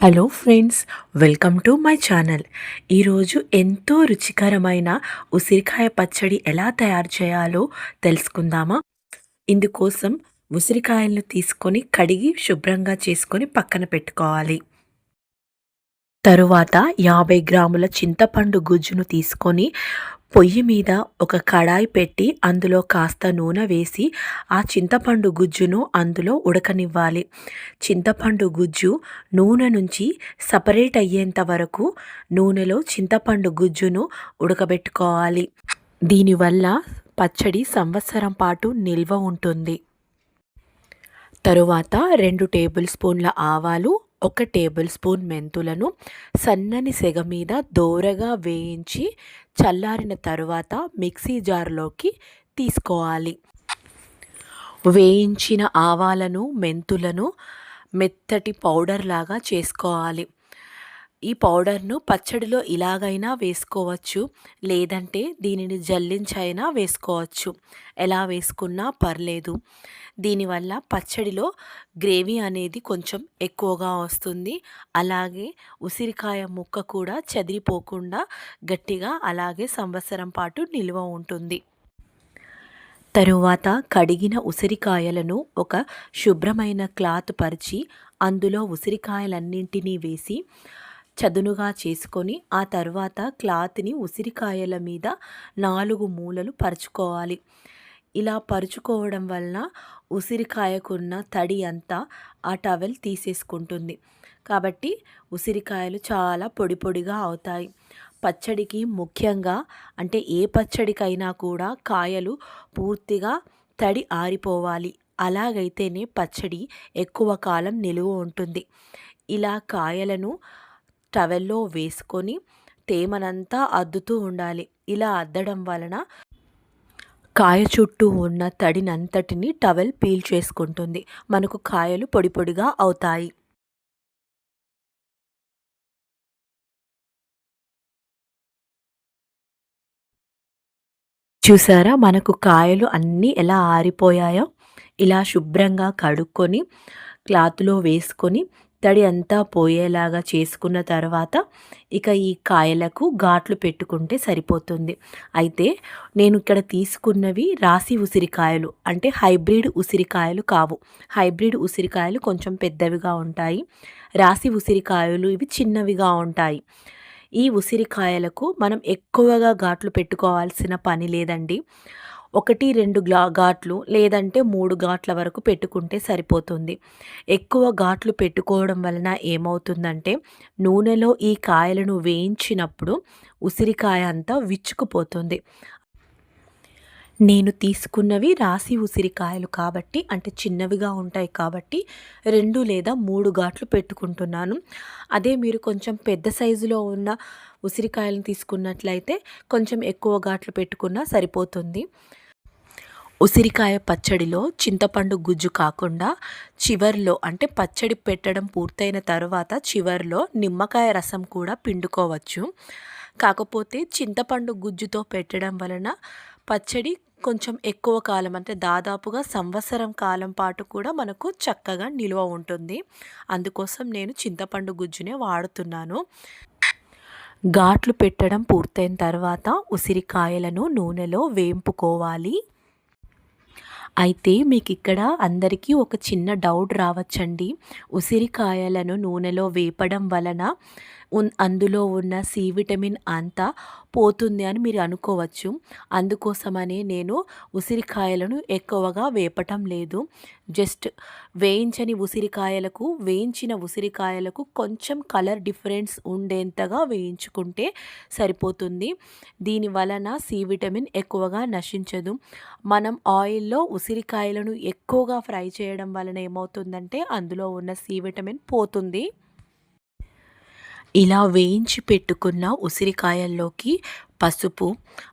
Hello friends welcome to my channel. ఈరోజు ఎంతో రుచికరమైన ఉసిరికాయ పచ్చడి ఎలా తయారు చేయాలో తెలుసుకుందామా? ఇందుకోసం ఉసిరికాయలను తీసుకొని కడిగి శుభ్రంగా చేసుకొని పక్కన పెట్టుకోవాలి. తరువాత యాభై గ్రాముల చింతపండు గుజ్జును తీసుకొని పొయ్యి మీద ఒక కడాయి పెట్టి అందులో కాస్త నూనె వేసి ఆ చింతపండు గుజ్జును అందులో ఉడకనివ్వాలి. చింతపండు గుజ్జు నూనె నుంచి సపరేట్ అయ్యేంత వరకు నూనెలో చింతపండు గుజ్జును ఉడకబెట్టుకోవాలి. దీనివల్ల పచ్చడి సంవత్సరం పాటు నిల్వ ఉంటుంది. తరువాత రెండు టేబుల్ స్పూన్ల ఆవాలు ఒక టేబుల్ స్పూన్ మెంతులను సన్నని సెగ మీద దోరగా వేయించి చల్లారిన తరువాత మిక్సీ జార్లోకి తీసుకోవాలి. వేయించిన ఆవాలను మెంతులను మెత్తటి పౌడర్ లాగా చేసుకోవాలి. ఈ పౌడర్ను పచ్చడిలో ఇలాగైనా వేసుకోవచ్చు. లేదంటే దీనిని జల్లించైనా వేసుకోవచ్చు. ఎలా వేసుకున్నా పర్లేదు. దీనివల్ల పచ్చడిలో గ్రేవీ అనేది కొంచెం ఎక్కువగా వస్తుంది. అలాగే ఉసిరికాయ ముక్క కూడా చెదిరిపోకుండా గట్టిగా అలాగే సంవత్సరం పాటు నిల్వ ఉంటుంది. తరువాత కడిగిన ఉసిరికాయలను ఒక శుభ్రమైన క్లాత్ పరిచి అందులో ఉసిరికాయలన్నింటినీ వేసి చదునుగా చేసుకొని ఆ తర్వాత క్లాత్ని ఉసిరికాయల మీద నాలుగు మూలలు పరుచుకోవాలి. ఇలా పరుచుకోవడం వలన ఉసిరికాయకున్న తడి అంతా ఆ టవెల్ తీసేసుకుంటుంది. కాబట్టి ఉసిరికాయలు చాలా పొడి పొడిగా అవుతాయి. పచ్చడికి ముఖ్యంగా అంటే ఏ పచ్చడికైనా కూడా కాయలు పూర్తిగా తడి ఆరిపోవాలి. అలాగైతేనే పచ్చడి ఎక్కువ కాలం నిలువ ఉంటుంది. ఇలా కాయలను టవెల్లో వేసుకొని తేమనంతా అద్దుతూ ఉండాలి. ఇలా అద్దడం వలన కాయ చుట్టూ ఉన్న తడినంతటిని టవెల్ పీల్ చేసుకుంటుంది. మనకు కాయలు పొడి పొడిగా అవుతాయి. చూసారా? మనకు కాయలు అన్నీ ఎలా ఆరిపోయాయో? ఇలా శుభ్రంగా కడుక్కొని క్లాత్లో వేసుకొని తడి అంతా పోయేలాగా చేసుకున్న తర్వాత ఇక ఈ కాయలకు ఘాట్లు పెట్టుకుంటే సరిపోతుంది. అయితే నేను ఇక్కడ తీసుకున్నవి రాసి ఉసిరికాయలు అంటే హైబ్రిడ్ ఉసిరికాయలు కావు. హైబ్రిడ్ ఉసిరికాయలు కొంచెం పెద్దవిగా ఉంటాయి. రాసి ఉసిరికాయలు ఇవి చిన్నవిగా ఉంటాయి. ఈ ఉసిరికాయలకు మనం ఎక్కువగా ఘాట్లు పెట్టుకోవాల్సిన పని లేదండి. ఒకటి రెండు గ్లా ఘాట్లు లేదంటే మూడు ఘాట్ల వరకు పెట్టుకుంటే సరిపోతుంది. ఎక్కువ ఘాట్లు పెట్టుకోవడం వలన ఏమవుతుందంటే నూనెలో ఈ కాయలను వేయించినప్పుడు ఉసిరికాయ అంతా విచ్చుకుపోతుంది. నేను తీసుకున్నవి రాసి ఉసిరికాయలు కాబట్టి అంటే చిన్నవిగా ఉంటాయి కాబట్టి రెండు లేదా మూడు ఘాట్లు పెట్టుకుంటున్నాను. అదే మీరు కొంచెం పెద్ద సైజులో ఉన్న ఉసిరికాయలను తీసుకున్నట్లయితే కొంచెం ఎక్కువ ఘాట్లు పెట్టుకున్నా సరిపోతుంది. ఉసిరికాయ పచ్చడిలో చింతపండు గుజ్జు కాకుండా చివర్లో అంటే పచ్చడి పెట్టడం పూర్తయిన తర్వాత చివర్లో నిమ్మకాయ రసం కూడా పిండుకోవచ్చు. కాకపోతే చింతపండు గుజ్జుతో పెట్టడం వలన పచ్చడి కొంచెం ఎక్కువ కాలం అంటే దాదాపుగా సంవత్సరం కాలం పాటు కూడా మనకు చక్కగా నిల్వ ఉంటుంది. అందుకోసం నేను చింతపండు గుజ్జునే వాడుతున్నాను. ఘాట్లు పెట్టడం పూర్తయిన తర్వాత ఉసిరికాయలను నూనెలో వేంపుకోవాలి. అయితే మీకు ఇక్కడ అందరికీ ఒక చిన్న డౌట్ రావచ్చండి. ఉసిరికాయలను నూనెలో వేపడం వలన అందులో ఉన్న సి విటమిన్ అంతా పోతుంది అని మీరు అనుకోవచ్చు. అందుకోసమనే నేను ఉసిరికాయలను ఎక్కువగా వేపటం లేదు. జస్ట్ వేయించని ఉసిరికాయలకు వేయించిన ఉసిరికాయలకు కొంచెం కలర్ డిఫరెన్స్ ఉండేంతగా వేయించుకుంటే సరిపోతుంది. దీని వలన సి విటమిన్ ఎక్కువగా నశించదు. మనం ఆయిల్లో ఉసిరికాయలను ఎక్కువగా ఫ్రై చేయడం వలన ఏమవుతుందంటే అందులో ఉన్న సి విటమిన్ పోతుంది. ఇలా వేయించి పెట్టుకున్న ఉసిరికాయల్లోకి పసుపు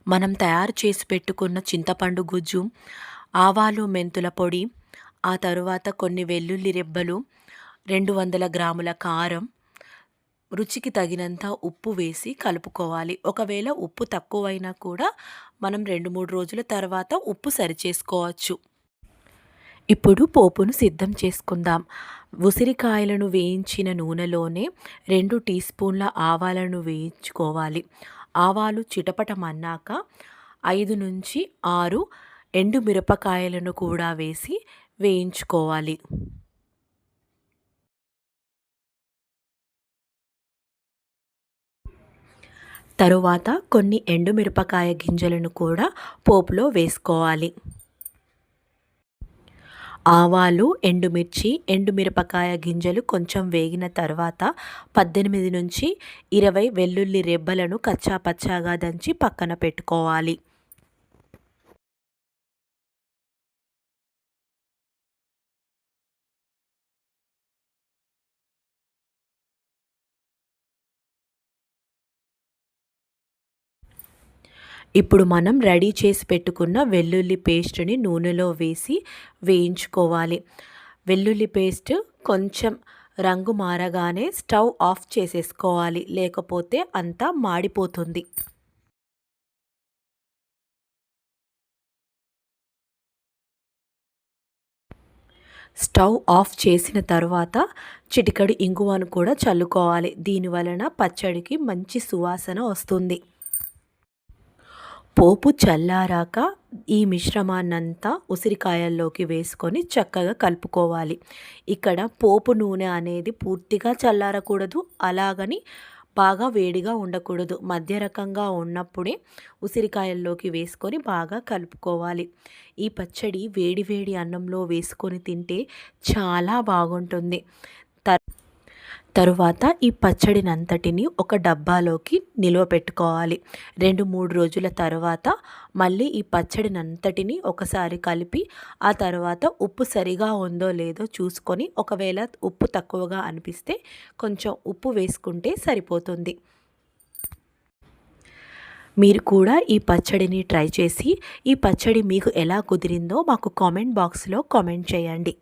మనం తయారు చేసి పెట్టుకున్న చింతపండు గుజ్జు ఆవాలు మెంతుల పొడి ఆ తరువాత కొన్ని వెల్లుల్లి రెబ్బలు రెండు వందల గ్రాముల కారం రుచికి తగినంత ఉప్పు వేసి కలుపుకోవాలి. ఒకవేళ ఉప్పు తక్కువైనా కూడా మనం రెండు మూడు రోజుల తర్వాత ఉప్పు సరిచేసుకోవచ్చు. ఇప్పుడు పోపును సిద్ధం చేసుకుందాం. ఉసిరికాయలను వేయించిన నూనెలోనే రెండు టీ స్పూన్ల ఆవాలను వేయించుకోవాలి. ఆవాలు చిటపటమన్నాక ఐదు నుంచి ఆరు ఎండు మిరపకాయలను కూడా వేసి వేయించుకోవాలి. తరువాత కొన్ని ఎండుమిరపకాయ గింజలను కూడా పోపులో వేసుకోవాలి. ఆవాలు ఎండుమిర్చి ఎండుమిరపకాయ గింజలు కొంచెం వేగిన తర్వాత పద్దెనిమిది నుంచి ఇరవై వెల్లుల్లి రెబ్బలను కచ్చా పచ్చాగా దంచి పక్కన పెట్టుకోవాలి. ఇప్పుడు మనం రెడీ చేసి పెట్టుకున్న వెల్లుల్లి పేస్ట్ని నూనెలో వేసి వేయించుకోవాలి. వెల్లుల్లి పేస్ట్ కొంచెం రంగు మారగానే స్టవ్ ఆఫ్ చేసేసుకోవాలి. లేకపోతే అంతా మాడిపోతుంది. స్టవ్ ఆఫ్ చేసిన తర్వాత చిటికడి ఇంగువను కూడా చల్లుకోవాలి. దీనివలన పచ్చడికి మంచి సువాసన వస్తుంది. పోపు చల్లారాక ఈ మిశ్రమాన్నంతా ఉసిరికాయల్లోకి వేసుకొని చక్కగా కలుపుకోవాలి. ఇక్కడ పోపు నూనె అనేది పూర్తిగా చల్లారకూడదు అలాగని బాగా వేడిగా ఉండకూడదు. మధ్య రకంగా ఉన్నప్పుడే ఉసిరికాయల్లోకి వేసుకొని బాగా కలుపుకోవాలి. ఈ పచ్చడి వేడి వేడి అన్నంలో వేసుకొని తింటే చాలా బాగుంటుంది. తరువాత ఈ పచ్చడినంతటిని ఒక డబ్బాలోకి నిల్వ పెట్టుకోవాలి. రెండు మూడు రోజుల తర్వాత మళ్ళీ ఈ పచ్చడినంతటిని ఒకసారి కలిపి ఆ తర్వాత ఉప్పు సరిగా ఉందో లేదో చూసుకొని ఒకవేళ ఉప్పు తక్కువగా అనిపిస్తే కొంచెం ఉప్పు వేసుకుంటే సరిపోతుంది. మీరు కూడా ఈ పచ్చడిని ట్రై చేసి ఈ పచ్చడి మీకు ఎలా కుదిరిందో మాకు కామెంట్ బాక్స్లో కామెంట్ చేయండి.